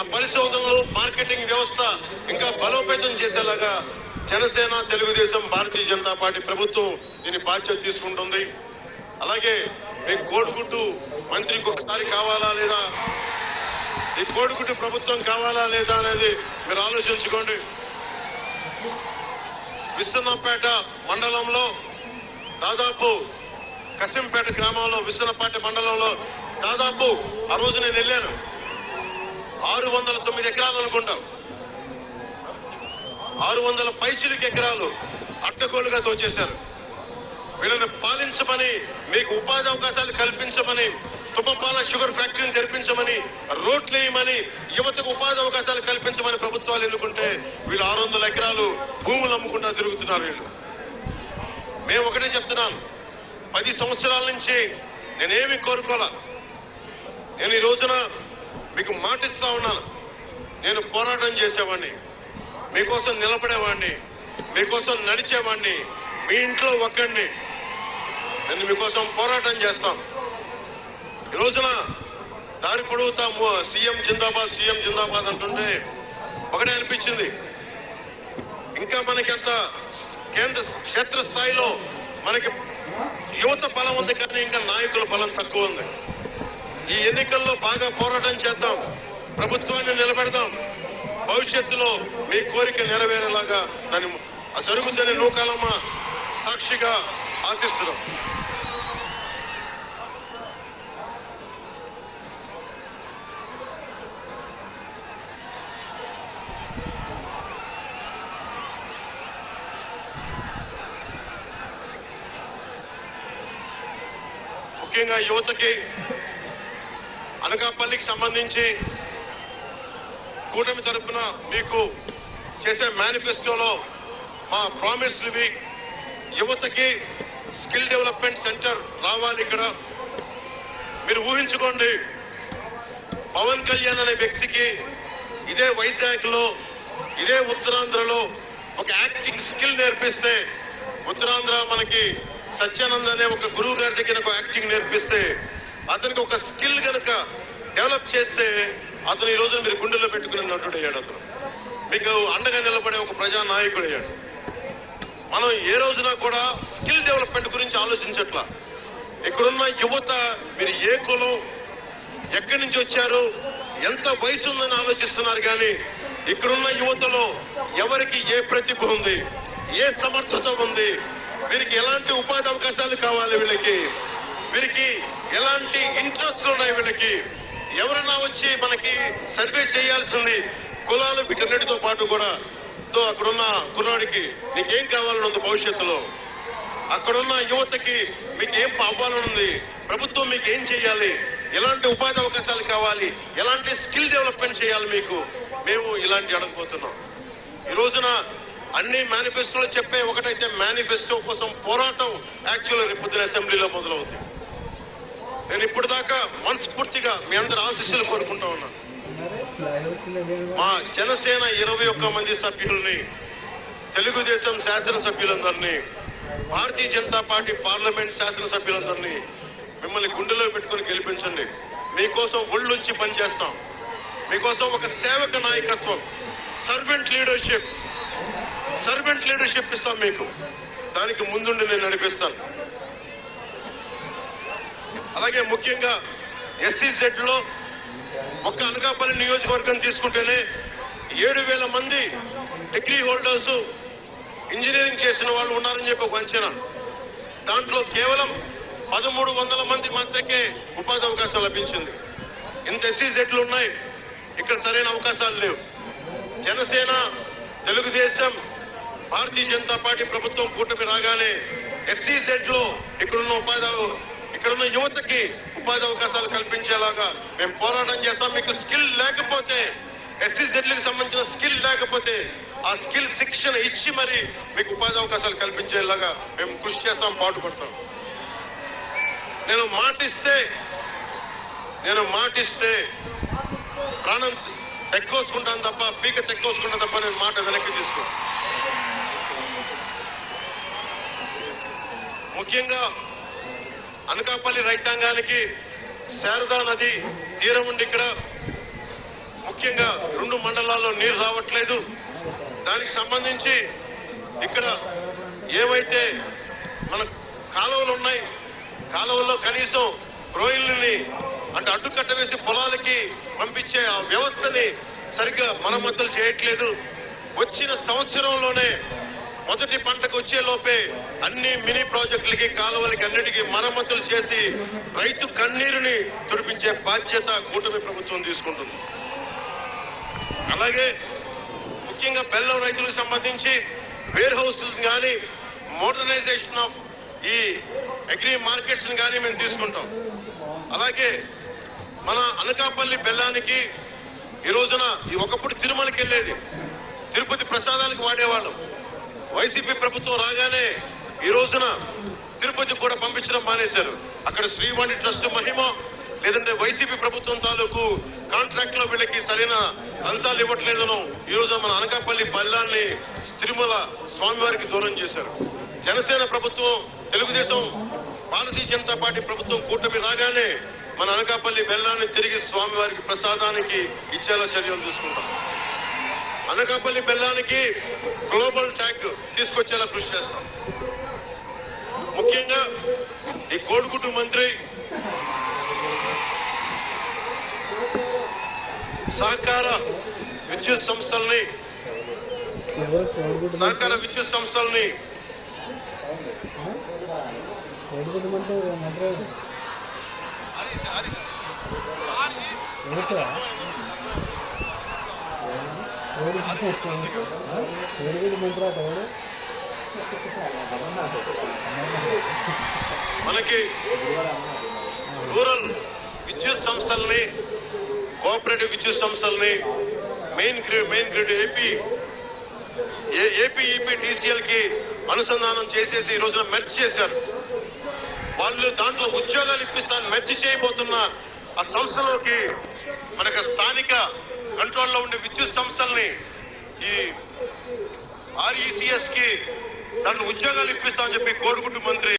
ఆ పరిశోధనలు మార్కెటింగ్ వ్యవస్థ ఇంకా బలోపేతం చేసేలాగా జనసేన తెలుగుదేశం భారతీయ జనతా పార్టీ ప్రభుత్వం దీని బాధ్యత తీసుకుంటుంది. అలాగే మీ కోడిగుడ్డు మంత్రికి ఒకసారి కావాలా లేదా? ఈ కోడిగుడ్డు ప్రభుత్వం కావాలా లేదా అనేది మీరు ఆలోచించుకోండి. విశ్వనాథపేట మండలంలో దాదాపు కసింపేట గ్రామంలో విశ్వనపేట మండలంలో దాదాపు ఆ రోజు నేను వెళ్ళాను. ఆరు వందల తొమ్మిది ఎకరాలు అనుకుంటాం. ఆరు వందల పైచిలికి ఎకరాలు అడ్డగోలుగా తోచేశారు. వీళ్ళని పాలించమని మీకు ఉపాధి అవకాశాలు కల్పించమని తుమ్మపాల షుగర్ ఫ్యాక్టరీని తెరిపించమని రోడ్లు వేయమని యువతకు ఉపాధి అవకాశాలు కల్పించమని ప్రభుత్వాలు ఎన్నుకుంటే వీళ్ళు ఆరు వందల ఎకరాలు భూములు అమ్ముకుంటా తిరుగుతున్నారు వీళ్ళు. మేము ఒకటే చెప్తున్నాను. పది సంవత్సరాల నుంచి నేనేమి కోరుకోలే. నేను ఈ రోజున మీకు మాటిస్తా ఉన్నాను. నేను పోరాటం చేసేవాడిని మీకోసం నిలబడేవాడిని మీకోసం నడిచేవాడిని మీ ఇంట్లో ఒక్కడిని. నేను మీకోసం పోరాటం చేస్తాం. ఈ రోజున దారి పొడుగుతా సీఎం జిందాబాద్ సీఎం జిందాబాద్ అంటుంటే ఒకటే అనిపించింది. ఇంకా మనకి అంత కేంద్ర క్షేత్ర స్థాయిలో మనకి యువత బలం ఉంది కానీ ఇంకా నాయకుల బలం తక్కువ ఉంది. ఈ ఎన్నికల్లో బాగా పోరాటం చేద్దాం. ప్రభుత్వాన్ని నిలబెడదాం. భవిష్యత్తులో మీ కోరిక నెరవేరేలాగా దాని జరుగుతుందని నూకాలమ్మ సాక్షిగా ఆశిస్తున్నాం. ముఖ్యంగా యువతకి అనకాపల్లికి సంబంధించి కూటమి తరఫున మీకు చేసే మేనిఫెస్టోలో మా ప్రామిస్ ఇవి యువతకి స్కిల్ డెవలప్మెంట్ సెంటర్ రావాలి ఇక్కడ. మీరు ఊహించుకోండి పవన్ కళ్యాణ్ అనే వ్యక్తికి ఇదే వైజాగ్లో ఇదే ఉత్తరాంధ్రలో ఒక యాక్టింగ్ స్కిల్ నేర్పిస్తే ఉత్తరాంధ్ర మనకి సత్యానంద్ అనే ఒక గురువు గారి దగ్గర ఒక యాక్టింగ్ నేర్పిస్తే అతనికి ఒక స్కిల్ కనుక డెవలప్ చేస్తే అతను ఈ రోజున మీరు గుండెల్లో పెట్టుకుని నటుడు అయ్యాడు అతను. మీకు అండగా నిలబడే ఒక ప్రజా నాయకుడు అయ్యాడు. మనం ఏ రోజున కూడా స్కిల్ డెవలప్మెంట్ గురించి ఆలోచించట్లా. ఇక్కడున్న యువత మీరు ఏ కులం ఎక్కడి నుంచి వచ్చారు ఎంత వయసు ఉందని ఆలోచిస్తున్నారు కానీ ఇక్కడున్న యువతలో ఎవరికి ఏ ప్రతిభ ఉంది ఏ సమర్థత ఉంది వీరికి ఎలాంటి ఉపాధి అవకాశాలు కావాలి వీళ్ళకి వీరికి ఎలాంటి ఇంట్రెస్ట్ ఉన్నాయి వీళ్ళకి? ఎవరన్నా వచ్చి మనకి సర్వే చేయాల్సింది? కులాలు వీటన్నిటితో పాటు కూడా. తో అక్కడున్న కుర్రాడికి నీకేం కావాలని ఉంది భవిష్యత్తులో? అక్కడున్న యువతకి మీకు ఏం అవ్వాలనుంది ప్రభుత్వం మీకు ఏం చేయాలి? ఎలాంటి ఉపాధి అవకాశాలు కావాలి? ఎలాంటి స్కిల్ డెవలప్మెంట్ చేయాలి మీకు? మేము ఇలాంటి అడగబోతున్నాం. ఈ రోజున అన్ని మేనిఫెస్టోలో చెప్పే ఒకటైతే మేనిఫెస్టో కోసం పోరాటం యాక్చువల్ రేపు పొద్దున అసెంబ్లీలో మొదలవుతుంది నేను ఇప్పుడు దాకా మనస్ఫూర్తిగా మీ అందరి ఆశీస్సులు కోరుకుంటా ఉన్నాను మా జనసేన ఇరవై ఒక్క మంది సభ్యుల్ని తెలుగుదేశం శాసనసభ్యులందరినీ భారతీయ జనతా పార్టీ పార్లమెంట్ శాసనసభ్యులందరినీ మిమ్మల్ని గుండెలో పెట్టుకుని గెలిపించండి. మీకోసం ఒళ్ళుంచి పనిచేస్తాం మీకోసం ఒక సేవక నాయకత్వం సర్వెంట్ లీడర్షిప్ సర్వెంట్ లీడర్షిప్ ఇస్తాం మీకు. దానికి ముందుండి నేను నడిపిస్తాను. అలాగే ముఖ్యంగా ఎస్సీజెడ్లో ఒక్క అనకాపల్లి నియోజకవర్గం తీసుకుంటేనే ఏడు వేల మంది డిగ్రీ హోల్డర్స్ ఇంజనీరింగ్ చేసిన వాళ్ళు ఉన్నారని చెప్పి ఒక అంచనా. దాంట్లో కేవలం పదమూడు వందల మంది మాత్రమే ఉపాధి అవకాశం లభించింది. ఇంత ఎస్సీజెడ్లు ఉన్నాయి ఇక్కడ సరైన అవకాశాలు లేవు. జనసేన తెలుగుదేశం భారతీయ జనతా పార్టీ ప్రభుత్వం కూటమి రాగానే ఎస్సీజెడ్లో ఇక్కడున్న ఉపాధి అవ- ఇక్కడున్న యువతకి ఉపాధి అవకాశాలు కల్పించేలాగా మేము పోరాటం చేస్తాం. మీకు స్కిల్ లేకపోతే ఎస్సీజెడ్లకు సంబంధించిన స్కిల్ లేకపోతే ఆ స్కిల్ శిక్షణ ఇచ్చి మరి మీకు ఉపాధి అవకాశాలు కల్పించేలాగా మేము కృషి చేస్తాం పాటుపడతాం. నేను మాటిస్తే నేను మాటిస్తే ప్రాణం తెక్కోసుకుంటాను తప్ప పీక తెక్కోసుకుంటాను తప్ప నేను మాట వెనక్కి తీసుకో ముఖ్యంగా అనకాపల్లి రైతాంగానికి శారదా నది తీరం ఉండి ఇక్కడ ముఖ్యంగా రెండు మండలాల్లో నీరు రావట్లేదు. దానికి సంబంధించి ఇక్కడ ఏవైతే మన కాలువలు ఉన్నాయి కాలువల్లో కనీసం రోయిల్ని అంటే అడ్డుకట్ట వేసి పొలాలకి పంపించే ఆ వ్యవస్థని సరిగ్గా మరమ్మతులు చేయట్లేదు. వచ్చిన సంవత్సరంలోనే మొదటి పంటకు వచ్చే లోపే అన్ని మినీ ప్రాజెక్టులకి కాలువలకి అన్నిటికీ మరమ్మతులు చేసి రైతు కన్నీరుని తుడిపించే బాధ్యత కూటమి ప్రభుత్వం తీసుకుంటుంది. అలాగే ముఖ్యంగా బెల్లం రైతులకు సంబంధించి వేర్ హౌస్ కానీ మోడర్నైజేషన్ ఆఫ్ ఈ అగ్రి మార్కెట్స్ కానీ మేము తీసుకుంటాం. అలాగే మన అనకాపల్లి బెల్లానికి ఈ రోజున ఈ ఒకప్పుడు తిరుమలకి వెళ్ళేది తిరుపతి ప్రసాదానికి వాడేవాళ్ళం. వైసీపీ ప్రభుత్వం రాగానే ఈ రోజున తిరుపతి కూడా పంపించడం మానేశారు. అక్కడ శ్రీవాణి ట్రస్ట్ మహిమ లేదంటే వైసీపీ ప్రభుత్వం తాలూకు కాంట్రాక్ట్లో వీళ్ళకి సరైన ఫలితాలు ఇవ్వట్లేదనో ఈ రోజు మన అనకాపల్లి బల్లాన్ని తిరుమల స్వామివారికి దూరం చేశారు. జనసేన ప్రభుత్వం తెలుగుదేశం భారతీయ జనతా పార్టీ ప్రభుత్వం కూటమి రాగానే మన అనకాపల్లి బెల్లాన్ని తిరిగి స్వామివారికి ప్రసాదానికి ఇచ్చేలా చర్యలు తీసుకుంటాం. అనకాపల్లి బెల్లానికి గ్లోబల్ ట్యాంక్ తీసుకొచ్చేలా కృషి చేస్తాం. ముఖ్యంగా ఈ కోడిగుడ్డు మంత్రి సహకార విద్యుత్ సంస్థల్ని సహకార విద్యుత్ సంస్థల్ని మంత్రి ఎవరురా? కోడిగుడ్డు కోడిగుడ్డు మంత్రి అట ఎవడు మనకి రూరల్ విద్యుత్ సంస్థల్ని కోఆపరేటివ్ విద్యుత్ సంస్థల్ని main grid main grid AP APEP డీసీఎల్కి అనుసంధానం చేసేసి ఈ రోజున మెర్చి చేశారు. వాళ్ళు దాంట్లో ఉద్యోగాలు ఇప్పిస్తాను మెర్చి చేయబోతున్న ఆ సంస్థలోకి మనకు స్థానిక కంట్రోల్లో ఉండే విద్యుత్ సంస్థల్ని ఈ ఆర్ఈసిఎస్కి దాంట్లో ఉద్యోగాలు ఇప్పిస్తామని చెప్పి కోరుకుంటూ మంత్రి